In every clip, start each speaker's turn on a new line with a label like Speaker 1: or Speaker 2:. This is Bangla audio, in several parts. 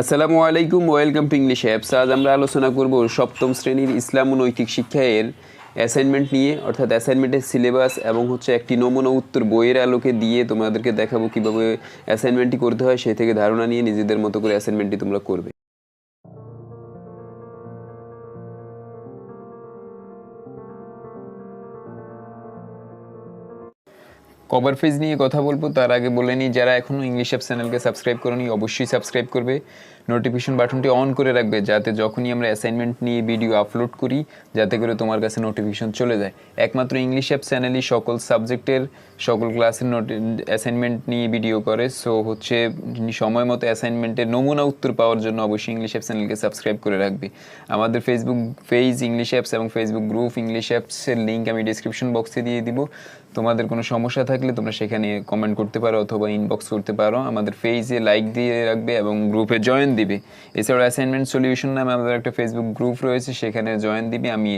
Speaker 1: আসসালামু আলাইকুম, ওয়েলকাম টু ইংলিশ অ্যাপস। আজ আমরা আলোচনা করব সপ্তম শ্রেণির ইসলাম ও নৈতিক শিক্ষা এর অ্যাসাইনমেন্ট নিয়ে, অর্থাৎ অ্যাসাইনমেন্টের সিলেবাস এবং হচ্ছে একটি নমুনা উত্তর বইয়ের আলোকে দিয়ে তোমাদেরকে দেখাবো কীভাবে অ্যাসাইনমেন্টটি করতে হয়, সেই থেকে ধারণা নিয়ে নিজেদের মতো করে অ্যাসাইনমেন্টটি তোমরা করবে। কভার পেজ নিয়ে কথা বলব। তার আগে বলে নিই, যারা এখনও ইংলিশ অ্যাপ চ্যানেলকে সাবস্ক্রাইব করনি, অবশ্যই সাবস্ক্রাইব করবে। নোটিফিকেশন বাটনটি অন করে রাখবে, যাতে যখনই আমরা অ্যাসাইনমেন্ট নিয়ে ভিডিও আপলোড করি, যাতে করে তোমার কাছে নোটিফিকেশন চলে যায়। একমাত্র ইংলিশ অ্যাপ চ্যানেলই সকল সাবজেক্টের সকল ক্লাসের নোটি অ্যাসাইনমেন্ট নিয়ে ভিডিও করে। সো হচ্ছে সময় মতো অ্যাসাইনমেন্টের নমুনা উত্তর পাওয়ার জন্য অবশ্যই ইংলিশ অ্যাপ চ্যানেলকে সাবস্ক্রাইব করে রাখবে। আমাদের ফেসবুক পেজ ইংলিশ অ্যাপস এবং ফেসবুক গ্রুপ ইংলিশ অ্যাপসের লিঙ্ক আমি ডিসক্রিপশন বক্সে দিয়ে দিব। তোমাদের কোনো সমস্যা থাকলে তোমরা সেখানে কমেন্ট করতে পারো অথবা ইনবক্স করতে পারো। আমাদের পেজে লাইক দিয়ে রাখবে এবং গ্রুপে জয়েন দিবে। এছাড়াও অ্যাসাইনমেন্ট সলিউশন নামে আমাদের একটা ফেসবুক গ্রুপ রয়েছে, সেখানে জয়েন দিবে। আমি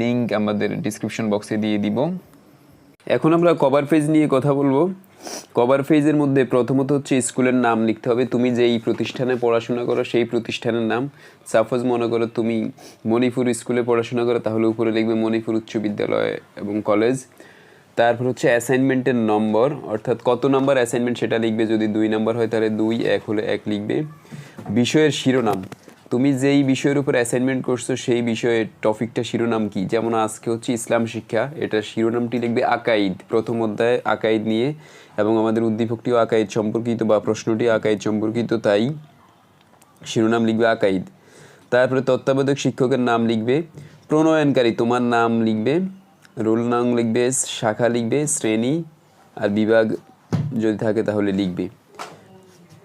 Speaker 1: লিঙ্ক আমাদের ডিসক্রিপশন বক্সে দিয়ে দিব। এখন আমরা কভার পেজ নিয়ে কথা বলব। কভার পেজের মধ্যে প্রথমত হচ্ছে স্কুলের নাম লিখতে হবে। তুমি যেই প্রতিষ্ঠানে পড়াশোনা করো, সেই প্রতিষ্ঠানের নাম। সাপোজ মনে করো তুমি মণিপুর স্কুলে পড়াশোনা করো, তাহলে উপরে লিখবে মণিপুর উচ্চ বিদ্যালয় এবং কলেজ তারপর হচ্ছে অ্যাসাইনমেন্টের নম্বর অর্থাৎ কত নম্বর অ্যাসাইনমেন্ট সেটা লিখবে, যদি দুই নম্বর হয় তাহলে দুই, এক হলে এক লিখবে। বিষয়ের শিরোনাম, তুমি যেই বিষয়ের উপর অ্যাসাইনমেন্ট করছ সেই বিষয়ের টপিকটা শিরোনাম কি? যেমন আজকে হচ্ছে ইসলাম শিক্ষা এটা শিরোনামটি লিখবে আকাইদ, প্রথম অধ্যায় আকাইদ নিয়ে, এবং আমাদের উদ্দীপকটিও আকাইদ সম্পর্কিত বা প্রশ্নটি আকাইদ সম্পর্কিত, তাই শিরোনাম লিখবে আকাইদ। তারপরে তত্ত্বাবধায়ক শিক্ষকের নাম লিখবে, প্রণয়নকারী, তোমার নাম লিখবে রোল নাম লিখবে, শাখা লিখবে, শ্রেণি আর বিভাগ যদি থাকে তাহলে লিখবে।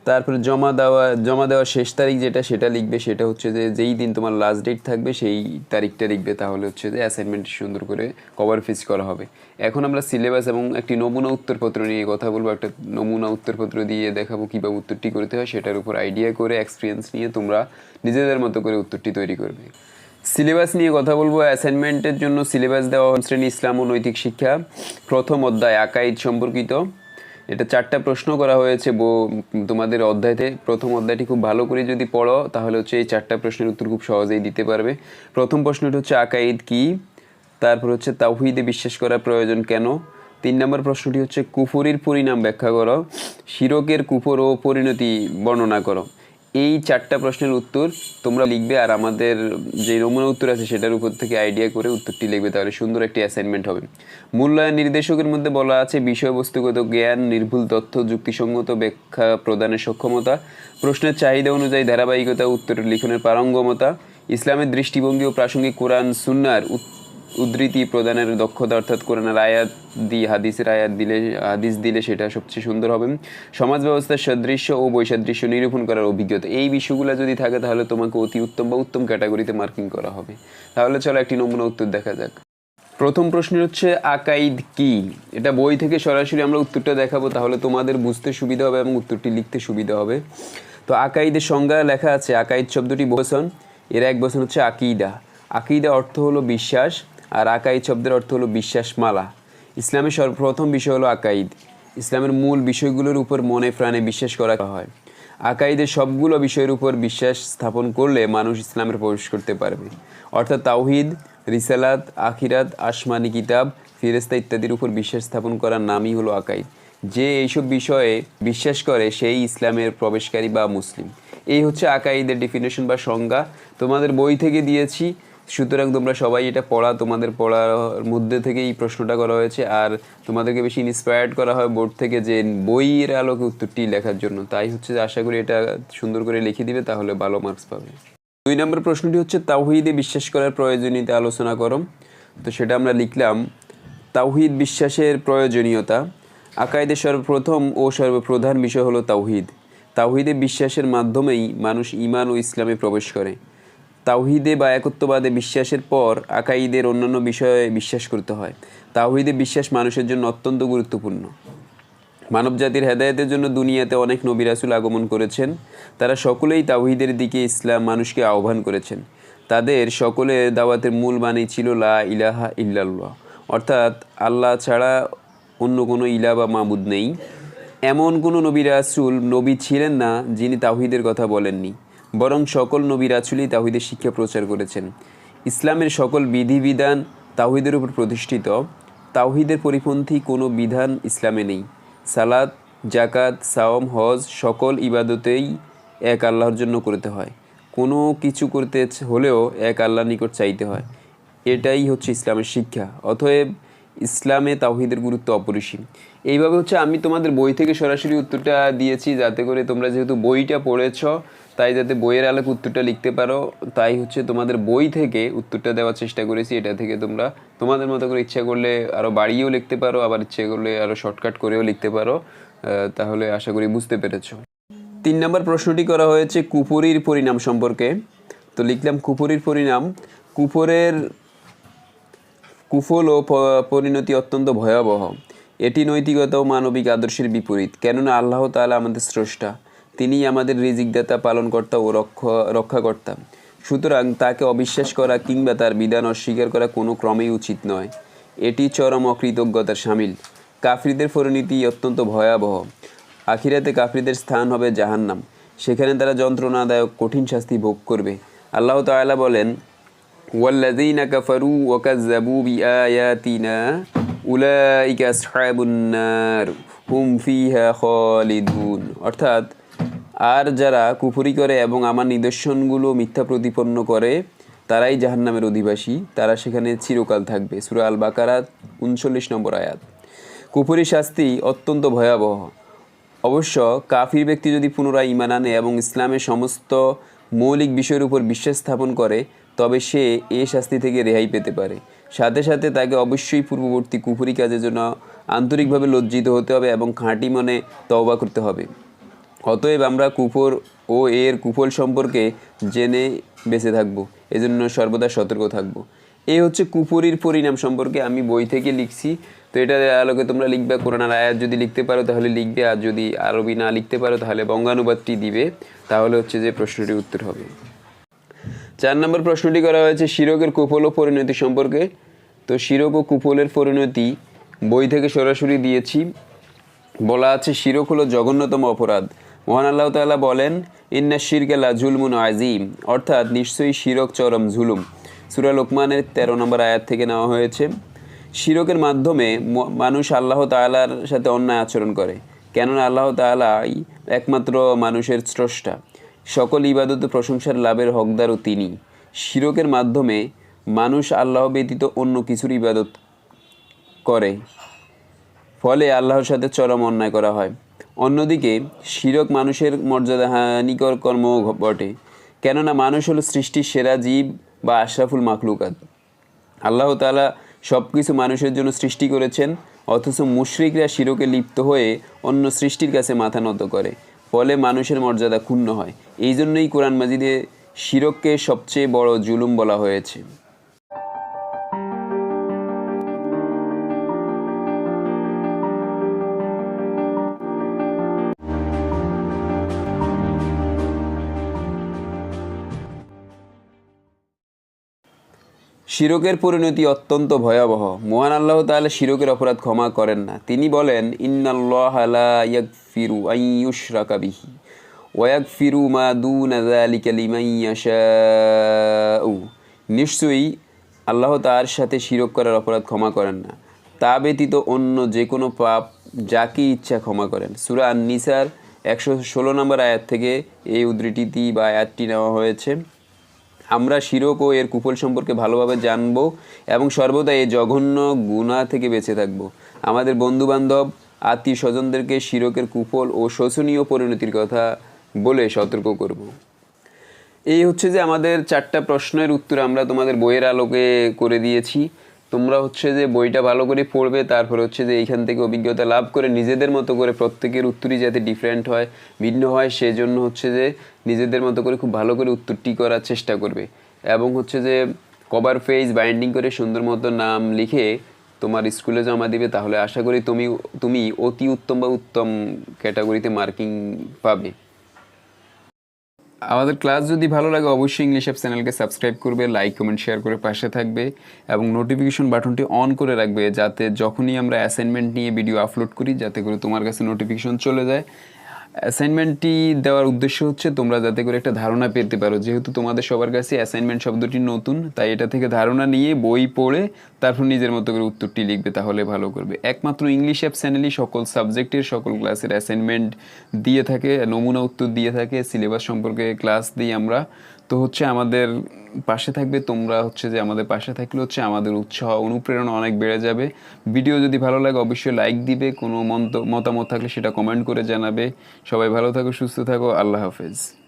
Speaker 1: তারপরে জমা দেওয়া, জমা দেওয়ার শেষ তারিখ যেটা সেটা লিখবে, সেটা হচ্ছে যে যেই দিন তোমার লাস্ট ডেট থাকবে সেই তারিখটা লিখবে, তাহলে হচ্ছে যে অ্যাসাইনমেন্ট সুন্দর করে কভার ফিস করা হবে। এখন আমরা সিলেবাস এবং একটি নমুনা উত্তরপত্র নিয়ে কথা বলব, একটা নমুনা উত্তরপত্র দিয়ে দেখাবো কীভাবে উত্তরটি করতে হয়, সেটার উপর আইডিয়া করে এক্সপিরিয়েন্স নিয়ে তোমরা নিজেদের মতো করে উত্তরটি তৈরি করবে। সিলেবাস নিয়ে কথা বলব। অ্যাসাইনমেন্টের জন্য সিলেবাস দেওয়া শ্রেণি ইসলাম ও নৈতিক শিক্ষা। প্রথম অধ্যায়, আকাইদ সম্পর্কিত। এটা চারটা প্রশ্ন করা হয়েছে বো- তোমাদের অধ্যায়তে। প্রথম অধ্যায়টি খুব ভালো করে যদি পড়ো, তাহলে হচ্ছে এই চারটা প্রশ্নের উত্তর খুব সহজেই দিতে পারবে। প্রথম প্রশ্নটি হচ্ছে, আকাইদ কি? তারপর হচ্ছে, তাওহিদে বিশ্বাস করার প্রয়োজন কেন? তিন নম্বর প্রশ্নটি হচ্ছে, কুফরির পরিণাম ব্যাখ্যা করো। শিরকের কুফর ও পরিণতি বর্ণনা করো। এই চারটা প্রশ্নের উত্তর তোমরা লিখবে আর আমাদের যে নমুনা উত্তর আছে সেটার উপর থেকে আইডিয়া করে উত্তরটি লিখবে, তাহলে সুন্দর একটি অ্যাসাইনমেন্ট হবে। মূল্যায়ন নির্দেশকের মধ্যে বলা আছে, বিষয়বস্তুগত জ্ঞান, নির্ভুল তথ্য, যুক্তিসঙ্গত ব্যাখ্যা প্রদানের সক্ষমতা, প্রশ্নের চাহিদা অনুযায়ী ধারাবাহিকতা উত্তর লিখনের পারঙ্গমতা, ইসলামের দৃষ্টিভঙ্গি ও প্রাসঙ্গিক কোরআন, সুন্নার উদ্ধৃতি প্রদানের দক্ষতা অর্থাৎ কোরআনের আয়াত দি হাদিসের আয়াত দিলে, হাদিস দিলে সেটা সবচেয়ে সুন্দর হবে। সমাজ ব্যবস্থার সাদৃশ্য ও বৈসাদৃশ্য নিরূপণ করার অভিজ্ঞতা। এই বিষয়গুলো যদি থাকে তাহলে তোমাকে অতি উত্তম বা উত্তম ক্যাটাগরিতে মার্কিং করা হবে। তাহলে চলো একটি নমুনা উত্তর দেখা যাক। প্রথম প্রশ্ন হচ্ছে, আকাইদ কি? এটা বই থেকে সরাসরি আমরা উত্তরটা দেখাবো, তাহলে তোমাদের বুঝতে সুবিধা হবে এবং উত্তরটি লিখতে সুবিধা হবে। তো আকাইদের সংজ্ঞা লেখা আছে, আকাইদ শব্দটি বসন এর এক বসন হচ্ছে আকিদা। আকিদা অর্থ হলো বিশ্বাস আর আকাইদ শব্দের অর্থ হলো বিশ্বাসমালা। ইসলামের সর্বপ্রথম বিষয় হলো আকাইদ ইসলামের মূল বিষয়গুলোর উপর মনে প্রাণে বিশ্বাস করা হয়। আকাইদের সবগুলো বিষয়ের উপর বিশ্বাস স্থাপন করলে মানুষ ইসলামের প্রবেশ করতে পারবে। অর্থাৎ তাওহিদ, রিসালাত, আখিরাত, আসমানি কিতাব ফিরেস্তা ইত্যাদির উপর বিশ্বাস স্থাপন করার নামই হলো আকাইদ যে এইসব বিষয়ে বিশ্বাস করে সেই ইসলামের প্রবেশকারী বা মুসলিম। এই হচ্ছে আকাইদের ডেফিনেশন বা সংজ্ঞা। তোমাদের বই থেকে দিয়েছি সুতরাং তোমরা সবাই এটা পড়া, তোমাদের পড়ার মধ্যে থেকে এই প্রশ্নটা করা হয়েছে। আর তোমাদেরকে বেশি ইন্সপায়ার্ড করা হয় বোর্ড থেকে যে বইয়ের আলোকে উত্তরটি লেখার জন্য। তাই হচ্ছে যে আশা করি এটা সুন্দর করে লিখে দিবে, তাহলে ভালো মার্কস পাবে। দুই নম্বর প্রশ্নটি হচ্ছে, তাওহিদে বিশ্বাস করার প্রয়োজনীয়তা আলোচনা করো। তো সেটা আমরা লিখলাম, তাওহিদ বিশ্বাসের প্রয়োজনীয়তা। আকাইদের সর্বপ্রথম ও সর্বপ্রধান বিষয় হলো তাওহিদ। তাওহিদে বিশ্বাসের মাধ্যমেই মানুষ ইমান ও ইসলামে প্রবেশ করে। তাওহিদে বা একত্ববাদে বিশ্বাসের পর আকাইদের অন্যান্য বিষয়ে বিশ্বাস করতে হয়। তাওহিদে বিশ্বাস মানুষের জন্য অত্যন্ত গুরুত্বপূর্ণ। মানবজাতির হেদায়েতের জন্য দুনিয়াতে অনেক নবী রাসূল আগমন করেছেন। তারা সকলেই তাওহিদের দিকে ইসলাম মানুষকে আহ্বান করেছেন। তাদের সকলের দাওয়াতের মূল বাণী ছিল লা ইলাহা ইল্লাল্লাহ। অর্থাৎ আল্লাহ ছাড়া অন্য কোনো ইলা বা মাবুদ নেই।
Speaker 2: এমন কোনো নবী রাসূল নবী ছিলেন না যিনি তাওহিদের কথা বলেননি। বরং সকল নবী রাসূলই তাওহিদের শিক্ষা প্রচার করেছেন। ইসলামের সকল বিধিবিধান তাহিদের উপর প্রতিষ্ঠিত। তাহিদের পরিপন্থী কোনো বিধান ইসলামে নেই। সালাত জাকাত সাওম হজ সকল ইবাদতেই এক আল্লাহর জন্য করতে হয়। কোনো কিছু করতে হলেও এক আল্লাহর নিকট চাইতে হয়। এটাই হচ্ছে ইসলামের শিক্ষা। অতএব ইসলামে তাহিদের গুরুত্ব অপরিসীম। এইভাবে হচ্ছে আমি তোমাদের বই থেকে সরাসরি উত্তরটা দিয়েছি যাতে করে তোমরা যেহেতু বইটা পড়েছ তাই যাতে বইয়ের আলোক উত্তরটা লিখতে পারো, তাই হচ্ছে তোমাদের বই থেকে উত্তরটা দেওয়ার চেষ্টা করেছি। এটা থেকে তোমরা তোমাদের মতো করে ইচ্ছা করলে আরও বাড়িয়েও লিখতে পারো, আবার ইচ্ছে করলে আরও শর্টকাট করেও লিখতে পারো। তাহলে আশা করি বুঝতে পেরেছ। তিন নম্বর প্রশ্নটি করা হয়েছে কুপুরির পরিণাম সম্পর্কে। তো লিখলাম কুপুরির পরিণাম। কুপুরের কুফল ও পরিণতি অত্যন্ত ভয়াবহ। এটি নৈতিকতা ও মানবিক আদর্শের বিপরীত। কেননা আল্লাহ তাআলা আমাদের স্রষ্টা। তিনি আমাদের রিজিকদাতা, পালনকর্তা ও রক্ষা, রক্ষাকর্তা। সুতরাং তাকে অবিশ্বাস করা কিংবা তার বিধান অস্বীকার করা কোনো ক্রমেই উচিত নয়। এটি চরম অকৃতজ্ঞতার সামিল। কাফরিদের পরিণতি অত্যন্ত ভয়াবহ। আখিরাতে কাফরিদের স্থান হবে জাহান্নাম। সেখানে তারা যন্ত্রণাদায়ক কঠিন শাস্তি ভোগ করবে। আল্লাহ তালা বলেন ওয়াল্লাদিনা কাফারু ওয়াকাজাবু বিআয়াতিনা উলাইকা আসহাবুন্নার হুম ফিহা খালিদুন। অর্থাৎ আর যারা কুফরি করে এবং আমার নিদর্শনগুলো মিথ্যা প্রতিপন্ন করে, তারাই জাহান্নামের অধিবাসী। তারা সেখানে চিরকাল থাকবে। সূরা আল বাকারা উনচল্লিশ নম্বর আয়াত। কুফরি শাস্তি অত্যন্ত ভয়াবহ। অবশ্য কাফির ব্যক্তি যদি পুনরায় ইমান আনে এবং ইসলামের সমস্ত মৌলিক বিষয়ের উপর বিশ্বাস স্থাপন করে, তবে সে এ শাস্তি থেকে রেহাই পেতে পারে। সাথে সাথে তাকে অবশ্যই পূর্ববর্তী কুফুরি কাজের জন্য আন্তরিকভাবে লজ্জিত হতে হবে এবং খাঁটি মনে তওবা করতে হবে। অতএব আমরা কুফর ও এর কুফল সম্পর্কে জেনে বেঁচে থাকব। এজন্য সর্বদা সতর্ক থাকব। এই হচ্ছে কুফরির পরিণাম সম্পর্কে আমি বই থেকে লিখছি। তো এটা আলোকে তোমরা লিখবে, কোরআনার আয়াত যদি লিখতে পারো তাহলে লিখবে, আর যদি আরবি না লিখতে পারো তাহলে বঙ্গানুবাদটি দিবে। তাহলে হচ্ছে যে প্রশ্নটির উত্তর হবে। চার নম্বর প্রশ্নটি করা হয়েছে, শিরকের কুফল ও পরিণতি সম্পর্কে। তো শিরক ও কুফলের পরিণতি বই থেকে সরাসরি দিয়েছি। বলা আছে, শিরক হলো জঘন্যতম অপরাধ। মহান আল্লাহ তাআলা বলেন, ইন্না শিরকে লা জুলমুন আজিম অর্থাৎ নিশ্চয়ই শিরক চরম ঝুলুম সুরা লোকমানের তেরো নম্বর আয়াত থেকে নেওয়া হয়েছে, শিরকের মাধ্যমে মানুষ আল্লাহ তাআলার সাথে অন্যায় আচরণ করে, কেননা আল্লাহ তাআলাই একমাত্র মানুষের স্রষ্টা। সকল ইবাদত প্রশংসার লাভের হকদারও তিনি। শিরকের মাধ্যমে মানুষ আল্লাহ ব্যতীত অন্য কিছুর ইবাদত করে, ফলে আল্লাহর সাথে চরম অন্যায় করা হয়। অন্যদিকে শিরক মানুষের মর্যাদা হানিকর কর্ম বটে। কেননা মানুষ হলো সৃষ্টির সেরা জীব বা আশরাফুল মাখলুকাত। আল্লাহ তাআলা সব কিছু মানুষের জন্য সৃষ্টি করেছেন, অথচ মুশরিকরা শিরকে লিপ্ত হয়ে অন্য সৃষ্টির কাছে মাথা নত করে। ফলে মানুষের মর্যাদা ক্ষুণ্ণ হয়। এই জন্যই কোরআন মাজিদে শিরককে সবচেয়ে বড় জুলুম বলা হয়েছে। শিরকের পরিণতি অত্যন্ত ভয়াবহ। মহান আল্লাহ তাআলা শিরকের অপরাধ ক্ষমা করেন না। তিনি বলেন, ইন্নাল্লাহ মা ইয়াশাউ। নিশ্চয়ই আল্লাহ তার সাথে শিরক করার অপরাধ ক্ষমা করেন না। তা ব্যতীত অন্য যে কোনো পাপ যাকে ইচ্ছা ক্ষমা করেন। সুরা আন-নিসার একশো ষোলো নম্বর আয়াত থেকে এই উদ্ধৃতিটি বা আয়াতটি নেওয়া হয়েছে। আমরা শিরক ও এর কুফল সম্পর্কে ভালোভাবে জানব এবং সর্বদা এই জঘন্য গুণা থেকে বেঁচে থাকব। আমাদের বন্ধুবান্ধব আত্মীয় স্বজনদেরকে শিরকের কুফল ও শোচনীয় পরিণতির কথা বলে সতর্ক করব। এই হচ্ছে যে আমাদের চারটা প্রশ্নের উত্তর আমরা তোমাদের বইয়ের আলোকে করে দিয়েছি। তোমরা হচ্ছে যে বইটা ভালো করে পড়বে, তারপর হচ্ছে যে এইখান থেকে অভিজ্ঞতা লাভ করে নিজেদের মতো করে প্রত্যেকের উত্তরই যাতে ডিফারেন্ট হয়, ভিন্ন হয়, সেজন্য হচ্ছে যে নিজেদের মতো করে খুব ভালো করে উত্তরটি করার চেষ্টা করবে। এবং হচ্ছে যে কভার পেজ বাইন্ডিং করে সুন্দর মতো নাম লিখে তোমার স্কুলে জমা দিবে, তাহলে আশা করি তুমি তুমি অতি উত্তম বা উত্তম ক্যাটাগরিতে মার্কিং পাবে।
Speaker 1: আমাদের ক্লাস যদি ভালো লাগে, অবশ্যই ইংলিশ অ্যাপ চ্যানেলকে সাবস্ক্রাইব করবে লাইক কমেন্ট শেয়ার করে পাশে থাকবে এবং নোটিফিকেশন বাটনটি অন করে রাখবে যাতে যখনই আমরা অ্যাসাইনমেন্ট নিয়ে ভিডিও আপলোড করি, যাতে করে তোমার কাছে নোটিফিকেশন চলে যায়। অ্যাসাইনমেন্টটি দেওয়ার উদ্দেশ্য হচ্ছে তোমরা যাতে করে একটা ধারণা পেতে পারো। যেহেতু তোমাদের সবার কাছে অ্যাসাইনমেন্ট শব্দটি নতুন, তাই এটা থেকে ধারণা নিয়ে বই পড়ে তারপর নিজের মতো করে উত্তরটি লিখবে, তাহলে ভালো করবে। একমাত্র ইংলিশ অ্যাপ চ্যানেলই সকল সাবজেক্টের সকল ক্লাসের অ্যাসাইনমেন্ট দিয়ে থাকে, নমুনা উত্তর দিয়ে থাকে সিলেবাস সম্পর্কে ক্লাস দিই আমরা। তো হচ্ছে আমাদের পাশে থাকবে, তোমরা হচ্ছে যে আমাদের পাশে থাকলে হচ্ছে আমাদের উৎসাহ, অনুপ্রেরণা অনেক বেড়ে যাবে। ভিডিও যদি ভালো লাগে, অবশ্যই লাইক দিবে। কোনো মতামত থাকলে সেটা কমেন্ট করে জানাবে। সবাই ভালো থাকো, সুস্থ থাকো। আল্লাহ হাফেজ।